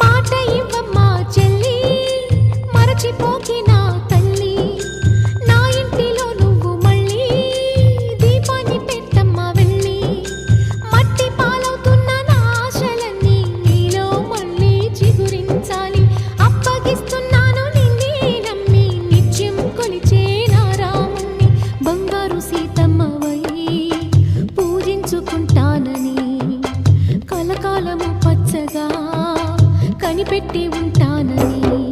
మాట ఇవ్వమ్మా చెల్లి మరచిపోకి నా తల్లి. నా ఇంటిలో నువ్వు మళ్ళీ దీపాన్ని పెట్టమ్మా వెళ్ళి. మట్టి పాలవుతున్న నా ఆశలన్నీ నీలో మళ్ళీ చిగురించాలి. అప్పగిస్తున్నాను నిన్నే నమ్మి నిత్యం కొలిచే నా రాముణ్ణి. బంగారు సీతమ్మవై పూజించుకుంటానని కనిపెట్టి ఉంటానని.